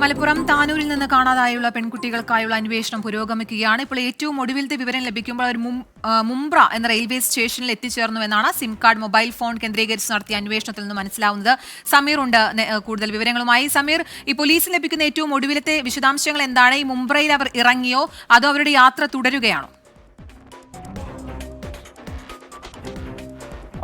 മലപ്പുറം താനൂരിൽ നിന്ന് കാണാതായുള്ള പെൺകുട്ടികൾക്കായുള്ള അന്വേഷണം പുരോഗമിക്കുകയാണ്. ഇപ്പോൾ ഏറ്റവും ഒടുവിലത്തെ വിവരം ലഭിക്കുമ്പോൾ അവർ മുംബ്ര എന്ന റെയിൽവേ സ്റ്റേഷനിൽ എത്തിച്ചേർന്നുവെന്നാണ് സിം കാർഡ് മൊബൈൽ ഫോൺ കേന്ദ്രീകരിച്ച് നടത്തിയ അന്വേഷണത്തിൽ നിന്ന് മനസ്സിലാവുന്നത്. സമീർ ഉണ്ട് കൂടുതൽ വിവരങ്ങളുമായി. സമീർ ഈ പോലീസിന് ലഭിക്കുന്ന ഏറ്റവും ഒടുവിലത്തെ വിശദാംശങ്ങൾ എന്താണ്? ഈ മുംബ്രയിൽ അവർ ഇറങ്ങിയോ? അതോ അവരുടെ യാത്ര തുടരുകയാണോ?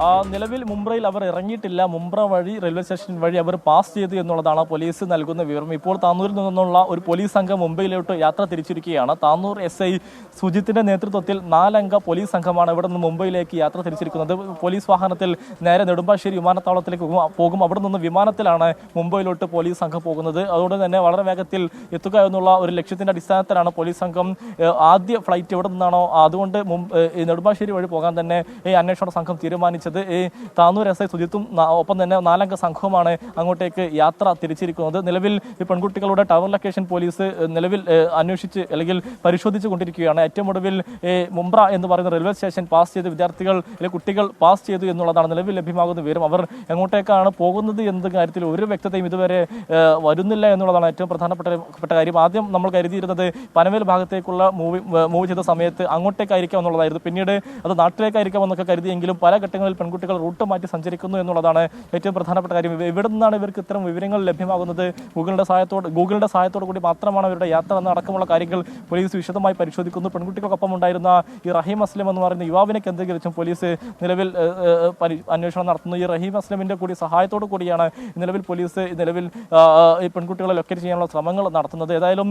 നിലവിൽ മുംബ്രയിൽ അവർ ഇറങ്ങിയിട്ടില്ല. മുംബ്ര വഴി റെയിൽവേ സ്റ്റേഷൻ വഴി അവർ പാസ് ചെയ്തു എന്നുള്ളതാണ് പോലീസ് നൽകുന്ന വിവരം. ഇപ്പോൾ താന്നൂരിൽ നിന്നുള്ള ഒരു പോലീസ് സംഘം മുംബൈയിലോട്ട് യാത്ര തിരിച്ചിരിക്കുകയാണ്. താന്നൂർ എസ് ഐ സുജിത്തിന്റെ നേതൃത്വത്തിൽ നാലംഗ പോലീസ് സംഘമാണ് ഇവിടെ നിന്ന് മുംബൈയിലേക്ക് യാത്ര തിരിച്ചിരിക്കുന്നത്. പോലീസ് വാഹനത്തിൽ നേരെ നെടുമ്പാശ്ശേരി വിമാനത്താവളത്തിലേക്ക് പോകും- അവിടെ നിന്ന് വിമാനത്തിലാണ് മുംബൈയിലോട്ട് പോലീസ് സംഘം പോകുന്നത്. അതുകൊണ്ട് തന്നെ വളരെ വേഗത്തിൽ എത്തുക എന്നുള്ള ഒരു ലക്ഷ്യത്തിന്റെ അടിസ്ഥാനത്തിലാണ് പോലീസ് സംഘം ആദ്യ ഫ്ലൈറ്റ് എവിടെ നിന്നാണോ അതുകൊണ്ട് നെടുമ്പാശ്ശേരി വഴി പോകാൻ തന്നെ ഈ അന്വേഷണ സംഘം തീരുമാനിച്ചത് ഈ താനൂർ എസ് ഐ സുജിത്തും ഒപ്പം തന്നെ നാലംഗ സംഘവുമാണ് അങ്ങോട്ടേക്ക് യാത്ര തിരിച്ചിരിക്കുന്നത്. നിലവിൽ ഈ പെൺകുട്ടികളുടെ ടവർ ലൊക്കേഷൻ പോലീസ് നിലവിൽ അന്വേഷിച്ച് അല്ലെങ്കിൽ പരിശോധിച്ചു കൊണ്ടിരിക്കുകയാണ്. ഏറ്റവും ഒടുവിൽ മുംബ്ര എന്ന് പറയുന്ന റെയിൽവേ സ്റ്റേഷൻ പാസ് ചെയ്ത് വിദ്യാർത്ഥികൾ അല്ലെങ്കിൽ കുട്ടികൾ പാസ് ചെയ്തു എന്നുള്ളതാണ് നിലവിൽ ലഭ്യമാകുന്ന വിവരം. അവർ എങ്ങോട്ടേക്കാണ് പോകുന്നത് എന്ന കാര്യത്തിൽ ഒരു വ്യക്തതയും ഇതുവരെ വരുന്നില്ല എന്നുള്ളതാണ് ഏറ്റവും പ്രധാനപ്പെട്ട കാര്യം. ആദ്യം നമ്മൾ കരുതിയിരുന്നത് പനവേൽ ഭാഗത്തേക്കുള്ള മൂവി മൂവ് ചെയ്ത സമയത്ത് അങ്ങോട്ടേക്കായിരിക്കാം എന്നുള്ളതായിരുന്നു. പിന്നീട് അത് നാട്ടിലേക്കായിരിക്കാം എന്നൊക്കെ കരുതിയെങ്കിലും പല ഘട്ടങ്ങളിൽ പെൺകുട്ടികൾ റൂട്ട് മാറ്റി സഞ്ചരിക്കുന്നു എന്നുള്ളതാണ് ഏറ്റവും പ്രധാനപ്പെട്ട കാര്യം. ഇവിടെ നിന്നാണ് ഇവർക്ക് ഇത്തരം വിവരങ്ങൾ ലഭ്യമാകുന്നത്? ഗൂഗിളിന്റെ സഹായത്തോട് ഗൂഗിളിന്റെ സഹായത്തോട് കൂടി മാത്രമാണ് അവരുടെ യാത്ര എന്ന അടക്കമുള്ള കാര്യങ്ങൾ പോലീസ് വിശദമായി പരിശോധിക്കുന്നു. പെൺകുട്ടികൾക്കൊപ്പം ഉണ്ടായിരുന്ന ഈ റഹീം അസ്ലം എന്ന് പറയുന്ന യുവാവിനെ കേന്ദ്രീകരിച്ചും പോലീസ് നിലവിൽ അന്വേഷണം നടത്തുന്നു. ഈ റഹീം അസ്ലമിന്റെ കൂടി സഹായത്തോടു കൂടിയാണ് നിലവിൽ പോലീസ് നിലവിൽ ഈ പെൺകുട്ടികളെ ലൊക്കേറ്റ് ചെയ്യാനുള്ള ശ്രമങ്ങൾ നടത്തുന്നത്. ഏതായാലും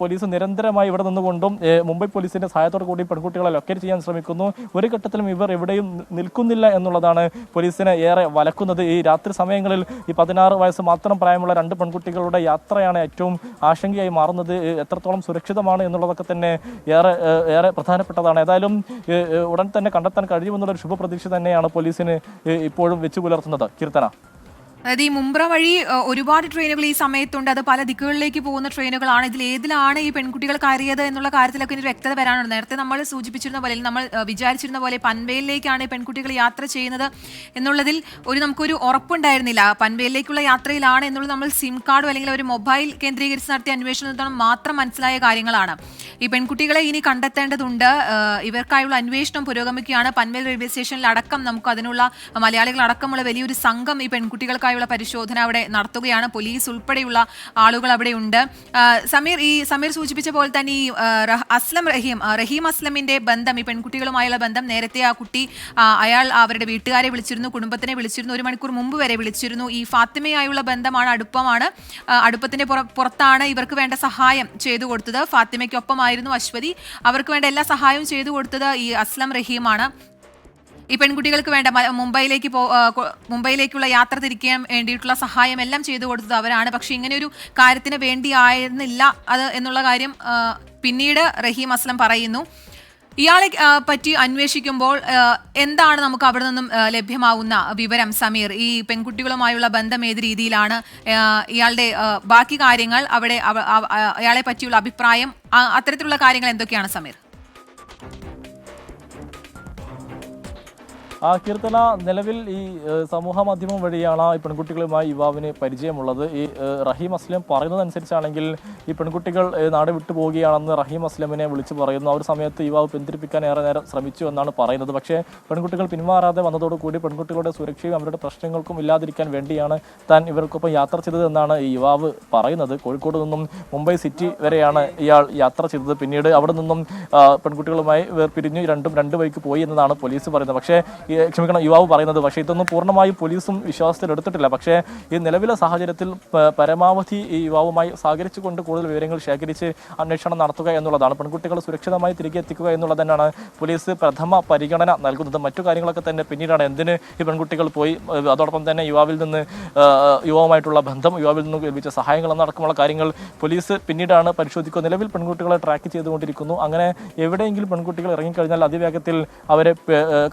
പോലീസ് നിരന്തരമായി ഇവിടെ നിന്നുകൊണ്ടും മുംബൈ പോലീസിന്റെ സഹായത്തോടു കൂടി പെൺകുട്ടികളെ ലൊക്കേറ്റ് ചെയ്യാൻ ശ്രമിക്കുന്നു. ഒരു ഘട്ടത്തിലും ഇവർ എവിടെയും നിൽക്കുന്നില്ല എന്നുള്ളതാണ് പോലീസിനെ ഏറെ വലക്കുന്നത്. ഈ രാത്രി സമയങ്ങളിൽ ഈ പതിനാറ് വയസ്സ് മാത്രം പ്രായമുള്ള രണ്ട് പെൺകുട്ടികളുടെ യാത്രയാണ് ഏറ്റവും ആശങ്കയായി മാറുന്നത്. എത്രത്തോളം സുരക്ഷിതമാണ് എന്നുള്ളതൊക്കെ തന്നെ ഏറെ ഏറെ പ്രധാനപ്പെട്ടതാണ്. ഏതായാലും ഉടൻ തന്നെ കണ്ടെത്താൻ കഴിയുമെന്നുള്ളൊരു ശുഭപ്രതീക്ഷ തന്നെയാണ് പോലീസിന് ഇപ്പോഴും വെച്ചു പുലർത്തുന്നത് കീർത്തന. അതായത് ഈ മുംബ്ര വഴി ഒരുപാട് ട്രെയിനുകൾ ഈ സമയത്തുണ്ട്. അത് പല ദിക്കുകളിലേക്ക് പോകുന്ന ട്രെയിനുകളാണ്. ഇതിൽ ഏതിലാണ് ഈ പെൺകുട്ടികൾ കയറിയത് എന്നുള്ള കാര്യത്തിലൊക്കെ ഇനി വ്യക്തത വരാനുണ്ട്. നേരത്തെ നമ്മൾ സൂചിപ്പിച്ചിരുന്ന പോലെ നമ്മൾ വിചാരിച്ചിരുന്ന പോലെ പൻവേലിലേക്കാണ് ഈ പെൺകുട്ടികൾ യാത്ര ചെയ്യുന്നത് എന്നുള്ളതിൽ ഒരു നമുക്കൊരു ഉറപ്പുണ്ടായിരുന്നില്ല. പൻവേലിലേക്കുള്ള യാത്രയിലാണ് എന്നുള്ളത് നമ്മൾ സിം കാർഡോ അല്ലെങ്കിൽ ഒരു മൊബൈൽ കേന്ദ്രീകരിച്ച് നടത്തിയ അന്വേഷണത്തോളം മാത്രം മനസ്സിലായ കാര്യങ്ങളാണ്. ഈ പെൺകുട്ടികളെ ഇനി കണ്ടെത്തേണ്ടതുണ്ട്. ഇവർക്കായുള്ള അന്വേഷണം പുരോഗമിക്കുകയാണ്. പൻവേൽ റെയിൽവേ സ്റ്റേഷനിൽ അടക്കം നമുക്ക് അതിനുള്ള മലയാളികൾ അടക്കമുള്ള വലിയൊരു സംഘം ഈ പെൺകുട്ടികൾക്കായുള്ള പരിശോധന അവിടെ നടത്തുകയാണ്. പോലീസ് ഉൾപ്പെടെയുള്ള ആളുകൾ അവിടെ ഉണ്ട്. സമീർ ഈ സമീർ സൂചിപ്പിച്ച പോലെ തന്നെ ഈ അസ്ലം റഹീം റഹീം അസ്ലമിന്റെ ബന്ധം ഈ പെൺകുട്ടികളുമായുള്ള ബന്ധം നേരത്തെ ആ കുട്ടി അയാൾ അവരുടെ വീട്ടുകാരെ വിളിച്ചിരുന്നു കുടുംബത്തിനെ വിളിച്ചിരുന്നു ഒരു മണിക്കൂർ മുമ്പ് വരെ വിളിച്ചിരുന്നു. ഈ ഫാത്തിമയായുള്ള ബന്ധമാണ് അടുപ്പമാണ്. അടുപ്പത്തിന്റെ പുറത്താണ് ഇവർക്ക് വേണ്ട സഹായം ചെയ്തു കൊടുത്തത്. ഫാത്തിമയ്ക്കൊപ്പമായിരുന്നു അശ്വതി. അവർക്ക് വേണ്ട എല്ലാ സഹായവും ചെയ്തു കൊടുത്തത് ഈ അസ്ലം റഹീമാണ്. ഈ പെൺകുട്ടികൾക്ക് വേണ്ട മുംബൈയിലേക്ക് മുംബൈയിലേക്കുള്ള യാത്ര തിരിക്കാൻ വേണ്ടിയിട്ടുള്ള സഹായം എല്ലാം ചെയ്തു കൊടുത്തത് അവരാണ്. പക്ഷെ ഇങ്ങനെ ഒരു കാര്യത്തിന് വേണ്ടി ആയിരുന്നില്ല അത് എന്നുള്ള കാര്യം പിന്നീട് റഹീം അസ്ലം പറയുന്നു. ഇയാളെ പറ്റി അന്വേഷിക്കുമ്പോൾ എന്താണ് നമുക്ക് അവിടെ നിന്നും ലഭ്യമാവുന്ന വിവരം? സമീർ ഈ പെൺകുട്ടികളുമായുള്ള ബന്ധം ഏത് രീതിയിലാണ്? ഇയാളുടെ ബാക്കി കാര്യങ്ങൾ അവിടെ അവ- അവ- അയാളെ പറ്റിയുള്ള അഭിപ്രായം അത്തരത്തിലുള്ള കാര്യങ്ങൾ എന്തൊക്കെയാണ് സമീർ? ആ കീർത്തന നിലവിൽ ഈ സമൂഹ മാധ്യമം വഴിയാണ് ഈ പെൺകുട്ടികളുമായി യുവാവിന് പരിചയമുള്ളത്. ഈ റഹീം അസ്ലം പറയുന്നതനുസരിച്ചാണെങ്കിൽ ഈ പെൺകുട്ടികൾ നാട് വിട്ടു പോവുകയാണെന്ന് റഹീം അസ്ലമിനെ വിളിച്ചു പറയുന്നു. ആ ഒരു സമയത്ത് യുവാവ് പിന്തിരിപ്പിക്കാൻ ഏറെ നേരം ശ്രമിച്ചു എന്നാണ് പറയുന്നത്. പക്ഷേ പെൺകുട്ടികൾ പിന്മാറാതെ വന്നതോടുകൂടി പെൺകുട്ടികളുടെ സുരക്ഷയും അവരുടെ പ്രശ്നങ്ങൾക്കും ഇല്ലാതിരിക്കാൻ വേണ്ടിയാണ് താൻ ഇവർക്കൊപ്പം യാത്ര ചെയ്തതെന്നാണ് ഈ യുവാവ് പറയുന്നത്. കോഴിക്കോട് നിന്നും മുംബൈ സിറ്റി വരെയാണ് ഇയാൾ യാത്ര ചെയ്തത്. പിന്നീട് അവിടെ നിന്നും പെൺകുട്ടികളുമായി വേർപിരിഞ്ഞു രണ്ടും രണ്ട് വഴിക്ക് പോയി എന്നതാണ് പോലീസ് പറയുന്നത്. പക്ഷേ ക്ഷമിക്കണം യുവാവ് പറയുന്നത്. പക്ഷേ ഇതൊന്നും പൂർണമായും പോലീസും വിശ്വാസത്തിൽ എടുത്തിട്ടില്ല. പക്ഷേ ഈ നിലവിലെ സാഹചര്യത്തിൽ പരമാവധി ഈ യുവാവുമായി സഹകരിച്ചുകൊണ്ട് കൂടുതൽ വിവരങ്ങൾ ശേഖരിച്ച് അന്വേഷണം നടത്തുക എന്നുള്ളതാണ്. പെൺകുട്ടികൾ സുരക്ഷിതമായി തിരികെ എത്തിക്കുക എന്നുള്ളത് തന്നെയാണ് പോലീസ് പ്രഥമ പരിഗണന നൽകുന്നത്. മറ്റു കാര്യങ്ങളൊക്കെ തന്നെ പിന്നീടാണ്. എന്തിന് ഈ പെൺകുട്ടികൾ പോയി? അതോടൊപ്പം തന്നെ യുവാവിൽ നിന്ന് യുവാവുമായിട്ടുള്ള ബന്ധം യുവാവിൽ നിന്ന് ലഭിച്ച സഹായങ്ങൾ എന്നടക്കമുള്ള കാര്യങ്ങൾ പോലീസ് പിന്നീടാണ് പരിശോധിക്കുക. നിലവിൽ പെൺകുട്ടികളെ ട്രാക്ക് ചെയ്തുകൊണ്ടിരിക്കുന്നു. അങ്ങനെ എവിടെയെങ്കിലും പെൺകുട്ടികൾ ഇറങ്ങിക്കഴിഞ്ഞാൽ അതിവേഗത്തിൽ അവരെ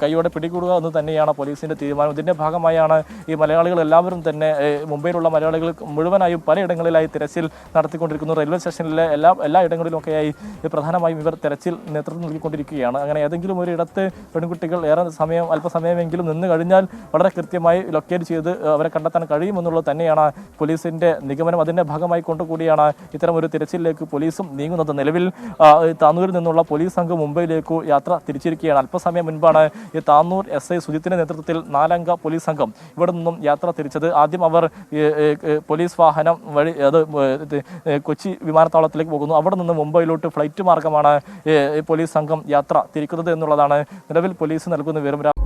കൈയോടെ പിടികൂടുക രക്ഷപ്പെടുക എന്ന് തന്നെയാണ് പോലീസിന്റെ തീരുമാനം. ഇതിന്റെ ഭാഗമായാണ് ഈ മലയാളികൾ എല്ലാവരും തന്നെ മുംബൈയിലുള്ള മലയാളികൾ മുഴുവനായും പലയിടങ്ങളിലായി തിരച്ചിൽ നടത്തിക്കൊണ്ടിരിക്കുന്നു. റെയിൽവേ സ്റ്റേഷനിലെ എല്ലാ എല്ലാ ഇടങ്ങളിലുമൊക്കെയായി പ്രധാനമായും ഇവർ തിരച്ചിൽ നേതൃത്വം നൽകിക്കൊണ്ടിരിക്കുകയാണ്. അങ്ങനെ ഏതെങ്കിലും ഒരു ഇടത്ത് പെൺകുട്ടികൾ ഏറെ സമയം അല്പസമയമെങ്കിലും നിന്ന് കഴിഞ്ഞാൽ വളരെ കൃത്യമായി ലൊക്കേറ്റ് ചെയ്ത് അവരെ കണ്ടെത്താൻ കഴിയുമെന്നുള്ളത് തന്നെയാണ് പോലീസിന്റെ നിഗമനം. അതിന്റെ ഭാഗമായി കൊണ്ടുകൂടിയാണ് ഇത്തരം ഒരു തിരച്ചിലേക്ക് പോലീസും നീങ്ങുന്നത്. നിലവിൽ താന്നൂരിൽ നിന്നുള്ള പോലീസ് സംഘം മുംബൈയിലേക്കോ യാത്ര തിരിച്ചിരിക്കുകയാണ്. അല്പസമയം മുൻപാണ് ഈ താനൂർ എസ് ഐ സുജിത്തിന്റെ നേതൃത്വത്തിൽ നാലംഗ പോലീസ് സംഘം ഇവിടെ നിന്നും യാത്ര തിരിച്ചത്. ആദ്യം അവർ പോലീസ് വാഹനം വഴി അത് കൊച്ചി വിമാനത്താവളത്തിലേക്ക് പോകുന്നു. അവിടെ നിന്ന് മുംബൈയിലോട്ട് ഫ്ലൈറ്റ് മാർഗമാണ് പോലീസ് സംഘം യാത്ര തിരിക്കുന്നത് എന്നുള്ളതാണ്. നിലവിൽ പോലീസ് നൽകുന്ന വിവരം